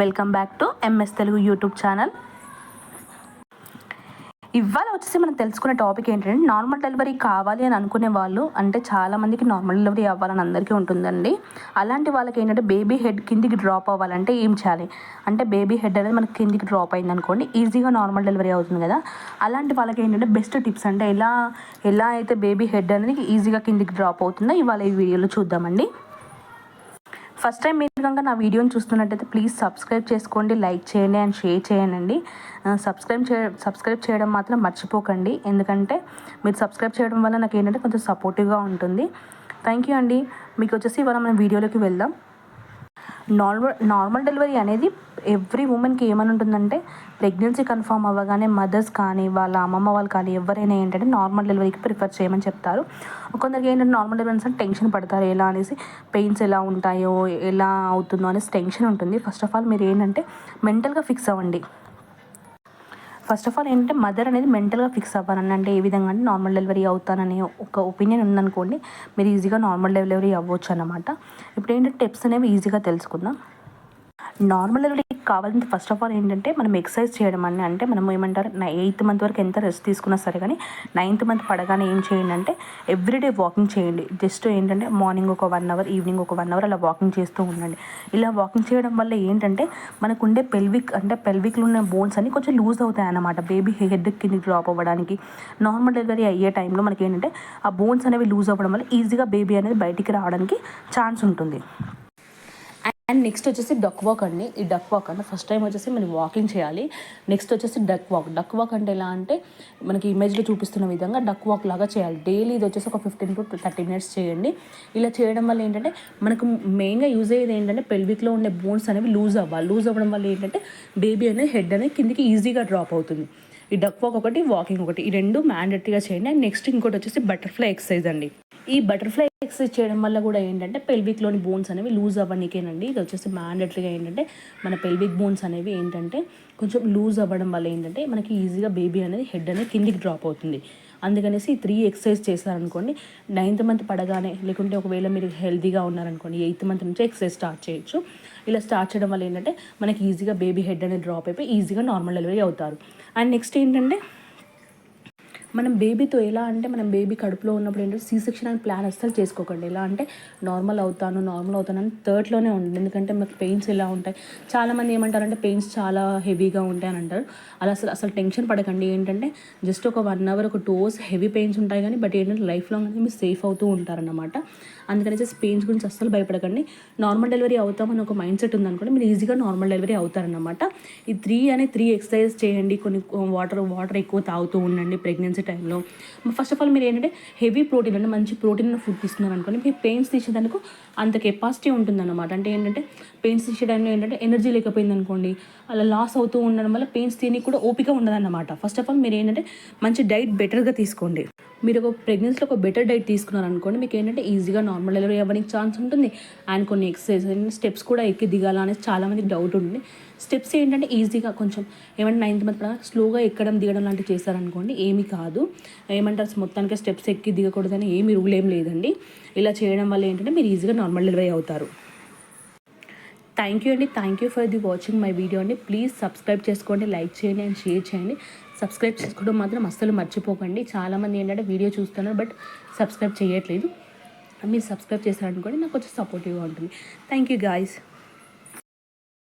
Welcome back to M S Telugu YouTube channel. ఇవాళ వచ్చేసి మనం తెలుసుకునే టాపిక్ ఏంటంటే నార్మల్ డెలివరీ కావాలి అని అనుకునే వాళ్ళు అంటే చాలామందికి నార్మల్ డెలివరీ అవ్వాలని అందరికీ ఉంటుందండి. అలాంటి వాళ్ళకి ఏంటంటే బేబీ హెడ్ కిందికి డ్రాప్ అవ్వాలంటే ఏం చేయాలి? అంటే బేబీ హెడ్ అనేది మనకి కిందికి డ్రాప్ అయింది అనుకోండి ఈజీగా నార్మల్ డెలివరీ అవుతుంది కదా. అలాంటి వాళ్ళకి ఏంటంటే బెస్ట్ టిప్స్ అంటే ఎలా ఎలా అయితే బేబీ హెడ్ అనేది ఈజీగా కిందికి డ్రాప్ అవుతుందో ఇవాళ ఈ వీడియోలో చూద్దామండి. ఫస్ట్ టైం మీరు కనుక నా వీడియోని చూస్తున్నట్టయితే ప్లీజ్ సబ్స్క్రైబ్ చేసుకోండి లైక్ చేయండి అండ్ షేర్ చేయండి సబ్స్క్రైబ్ చే సబ్స్క్రైబ్ చేయడం మాత్రం మర్చిపోకండి. ఎందుకంటే మీరు సబ్స్క్రైబ్ చేయడం వల్ల నాకు ఏంటంటే కొంచెం సపోర్టివ్గా ఉంటుంది. థ్యాంక్ యూ అండి. మీకు వచ్చేసి ఇవాళ మనం వీడియోలోకి వెళ్దాం. నార్మల్ నార్మల్ డెలివరీ అనేది ఎవ్రీ ఉమెన్కి ఏమని ఉంటుందంటే ప్రెగ్నెన్సీ కన్ఫామ్ అవ్వగానే మదర్స్ కానీ వాళ్ళ అమ్మమ్మ వాళ్ళు కానీ ఎవరైనా ఏంటంటే నార్మల్ డెలివరీకి ప్రిఫర్ చేయమని చెప్తారు. కొందరికి ఏంటంటే నార్మల్ డెలివరీ అంటే టెన్షన్ పడతారు. ఎలా అనేసి పెయిన్స్ ఎలా ఉంటాయో ఎలా అవుతుందో అనేసి టెన్షన్ ఉంటుంది. ఫస్ట్ ఆఫ్ ఆల్ మీరు ఏంటంటే మెంటల్గా ఫిక్స్ అవ్వండి. ఫస్ట్ ఆఫ్ ఆల్ ఏంటంటే మదర్ అనేది మెంటల్గా ఫిక్స్ అవ్వాలని అంటే ఏ విధంగా అంటే నార్మల్ డెలివరీ అవుతానని ఒక ఒపీనియన్ ఉందనుకోండి మీరు ఈజీగా నార్మల్ డెలివరీ అవ్వచ్చు అనమాట ఇప్పుడు ఏంటంటే టిప్స్ అనేవి ఈజీగా తెలుసుకుందాం. నార్మల్ డెలివరీ కావాలంటే ఫస్ట్ ఆఫ్ ఆల్ ఏంటంటే మనం ఎక్సర్సైజ్ చేయడం అని అంటే మనం ఏమంటారు ఎయిత్ మంత్ వరకు ఎంత రెస్ట్ తీసుకున్నా సరే కానీ నైన్త్ మంత్ పడగానే ఏం చేయండి అంటే ఎవ్రీడే వాకింగ్ చేయండి. జస్ట్ ఏంటంటే మార్నింగ్ ఒక వన్ అవర్ ఈవినింగ్ ఒక వన్ అవర్ అలా వాకింగ్ చేస్తూ ఉండండి. ఇలా వాకింగ్ చేయడం వల్ల ఏంటంటే మనకు ఉండే పెల్విక్ అంటే పెల్విక్లో ఉన్న బోన్స్ అన్ని కొంచెం లూజ్ అవుతాయి అన్నమాట బేబీ హెడ్ కింద డ్రాప్ అవ్వడానికి నార్మల్ డెలివరీ అయ్యే టైంలో మనకి ఏంటంటే ఆ బోన్స్ అనేవి లూజ్ అవ్వడం వల్ల ఈజీగా బేబీ అనేది బయటికి రావడానికి ఛాన్స్ ఉంటుంది. అండ్ నెక్స్ట్ వచ్చేసి డక్ వాక్ అండి. ఈ డక్ వాక్ అంటే ఫస్ట్ టైం వచ్చేసి మనం వాకింగ్ చేయాలి. నెక్స్ట్ వచ్చేసి డక్ వాక్. డక్ వాక్ అంటే ఎలా అంటే మనకి ఇమేజ్లో చూపిస్తున్న విధంగా డక్ వాక్ లాగా చేయాలి. డైలీ ఇది వచ్చేసి ఒక ఫిఫ్టీన్ టు థర్టీ మినిట్స్ చేయండి. ఇలా చేయడం వల్ల ఏంటంటే మనకు మెయిన్గా యూజ్ అయ్యేది ఏంటంటే పెల్విక్లో ఉండే బోన్స్ అనేవి లూజ్ అవ్వాలి. లూజ్ అవ్వడం వల్ల ఏంటంటే బేబీ అనేది హెడ్ అనేది కిందికి ఈజీగా డ్రాప్ అవుతుంది. ఈ డక్ వాక్ ఒకటి వాకింగ్ ఒకటి ఈ రెండు మ్యాండేటరీగా చేయండి. అండ్ నెక్స్ట్ ఇంకోటి వచ్చేసి బటర్ఫ్లై ఎక్సర్సైజ్ అండి. ఈ బటర్ఫ్లై ఎక్సర్సైజ్ చేయడం వల్ల కూడా ఏంటంటే పెల్విక్లోని బోన్స్ అనేవి లూజ్ అవ్వడానికేనండి ఇది వచ్చేసి మ్యాండేటరీగా ఏంటంటే మన పెల్విక్ బోన్స్ అనేవి ఏంటంటే కొంచెం లూజ్ అవ్వడం వల్ల ఏంటంటే మనకి ఈజీగా బేబీ అనేది హెడ్ అనేది కిందికి డ్రాప్ అవుతుంది. అందుకనేసి త్రీ ఎక్సర్సైజ్ చేశారనుకోండి నైన్త్ మంత్ పడగానే లేకుంటే ఒకవేళ మీరు హెల్తీగా ఉన్నారనుకోండి ఎయిత్ మంత్ నుంచి ఎక్సర్సైజ్ స్టార్ట్ చేయొచ్చు. ఇలా స్టార్ట్ చేయడం వల్ల ఏంటంటే మనకి ఈజీగా బేబీ హెడ్ అనేది డ్రాప్ అయిపోయి ఈజీగా నార్మల్ డెలివరీ అవుతారు. అండ్ నెక్స్ట్ ఏంటంటే మనం బేబీతో ఎలా అంటే మనం బేబీ కడుపులో ఉన్నప్పుడు ఏంటంటే సీ సెక్షన్ అని ప్లాన్ అస్సలు చేసుకోకండి. ఎలా అంటే నార్మల్ అవుతాను నార్మల్ అవుతాను అని థర్డ్లోనే ఉండండి. ఎందుకంటే మాకు పెయిన్స్ ఎలా ఉంటాయి. చాలామంది ఏమంటారంటే పెయిన్స్ చాలా హెవీగా ఉంటాయి అని అంటారు. అలా అసలు అసలు టెన్షన్ పడకండి. ఏంటంటే జస్ట్ ఒక వన్ అవర్ ఒక టూ అవర్స్ హెవీ పెయిన్స్ ఉంటాయి కానీ బట్ ఏంటంటే లైఫ్ లాంగ్ మీరు సేఫ్ అవుతూ ఉంటారన్నమాట. అందుకని పెయిన్స్ గురించి అస్సలు భయపడకండి. నార్మల్ డెలివరీ అవుతామని ఒక మైండ్ సెట్ ఉందనుకోండి మీరు ఈజీగా నార్మల్ డెలివరీ అవుతారనమాట ఈ త్రీ అనే త్రీ ఎక్సర్సైజ్ చేయండి. కొన్ని వాటర్ వాటర్ ఎక్కువ తాగుతూ ఉండండి. ప్రెగ్నెన్సీ టైంలో. ఫస్ట్ ఆఫ్ ఆల్ మీరు ఏంటంటే హెవీ ప్రోటీన్ అంటే మంచి ప్రోటీన్ ఫుడ్ తీసుకున్నారు అనుకోండి మీ పెయిన్స్ తీసేదానికి అంత కెపాసిటీ ఉంటుందన్నమాట. అంటే ఏంటంటే పెయిన్స్ టైంలో ఏంటంటే ఎనర్జీ లేకపోయింది అనుకోండి అలా లాస్ అవుతూ ఉండడం వల్ల పెయిన్స్ తిని కూడా ఓపిక ఉండదన్నమాట. ఫస్ట్ ఆఫ్ ఆల్ మీరు ఏంటంటే మంచి డైట్ బెటర్గా తీసుకోండి. మీరు ఒక ప్రెగ్నెన్సీలో ఒక బెటర్ డైట్ తీసుకున్నారనుకోండి మీకు ఏంటంటే ఈజీగా నార్మల్ డెలివరీ అవ్వడానికి ఛాన్స్ ఉంటుంది. అండ్ కొన్ని ఎక్సర్సైజ్ స్టెప్స్ కూడా ఎక్కి దిగాలా అనేది చాలామందికి డౌట్ ఉంటుంది. స్టెప్స్ ఏంటంటే ఈజీగా కొంచెం ఏమంటే నైన్త్ మంత్ స్లోగా ఎక్కడం దిగడం లాంటివి చేశారనుకోండి ఏమీ కాదు. ఏమంటారు మొత్తానికి స్టెప్స్ ఎక్కి దిగకూడదని ఏమీ రూల్ ఏం లేదండి. ఇలా చేయడం వల్ల ఏంటంటే మీరు ఈజీగా నార్మల్ డెలివరీ అవుతారు. థ్యాంక్ యూ అండి. Thank you for the watching my video అండి. ప్లీజ్ సబ్స్క్రైబ్ చేసుకోండి లైక్ చేయండి అండ్ షేర్ చేయండి. సబ్స్క్రైబ్ చేసుకోవడం మాత్రం అస్సలు మర్చిపోకండి. చాలామంది ఏంటంటే వీడియో చూస్తున్నారు బట్ సబ్స్క్రైబ్ చేయట్లేదు. మీరు సబ్స్క్రైబ్ చేశారనుకోండి నాకు కొంచెం సపోర్టివ్గా ఉంటుంది. Thank you guys